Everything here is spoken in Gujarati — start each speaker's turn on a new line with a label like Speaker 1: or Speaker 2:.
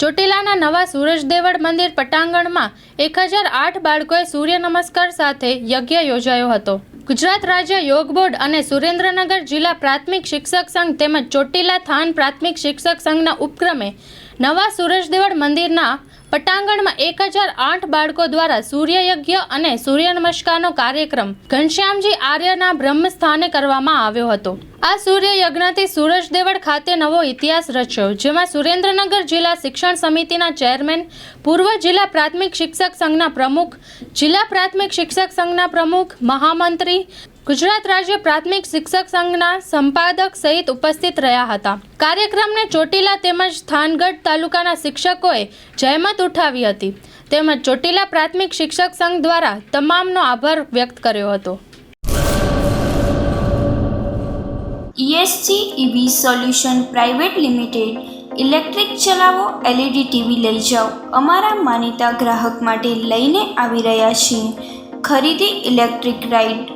Speaker 1: ચોટીલાના નવા સૂરજદેવળ મંદિર પટાંગણમાં એક હજાર આઠ બાળકોએ સૂર્ય નમસ્કાર સાથે યજ્ઞ યોજાયો હતો. ગુજરાત રાજ્ય યોગ બોર્ડ અને સુરેન્દ્રનગર જિલ્લા પ્રાથમિક શિક્ષક સંઘ તેમજ ચોટીલા થાન પ્રાથમિક શિક્ષક સંઘના ઉપક્રમે નવા સૂરજદેવળ મંદિરના પટાંગણમાં એક હજાર આઠ બાળકો દ્વારા સૂર્યયજ્ઞ અને સૂર્ય નમસ્કારનો કાર્યક્રમ ઘનશ્યામજી આર્યના બ્રહ્મસ્થાને કરવામાં આવ્યો હતો. આ સૂર્ય યજ્ઞથી સૂરજદેવળ ખાતે નવો ઇતિહાસ રચ્યો, જેમાં સુરેન્દ્રનગર જિલ્લા શિક્ષણ સમિતિના ચેરમેન, પૂર્વ જિલ્લા પ્રાથમિક શિક્ષક સંઘના પ્રમુખ, જિલ્લા પ્રાથમિક શિક્ષક સંઘના પ્રમુખ, મહામંત્રી ગુજરાત રાજ્ય પ્રાથમિક શિક્ષક સંઘના સંપાદક સહિત ઉપસ્થિત રહ્યા હતા. કાર્યક્રમને ચોટીલા તેમજ થાનગઢ તાલુકાના શિક્ષકોએ જહેમત ઉઠાવી હતી. તેમજ ચોટીલા પ્રાથમિક શિક્ષક સંઘ દ્વારા તમામનો આભાર વ્યક્ત કર્યો હતો.
Speaker 2: ESC EV solution private limited electric ચલાવો એલઈડી ટીવી લઈ જાઓ. અમારા માનીતા ગ્રાહક માટે લઈને આવી રહ્યા છીએ. ખરીદી ઇલેક્ટ્રિક રાઇડ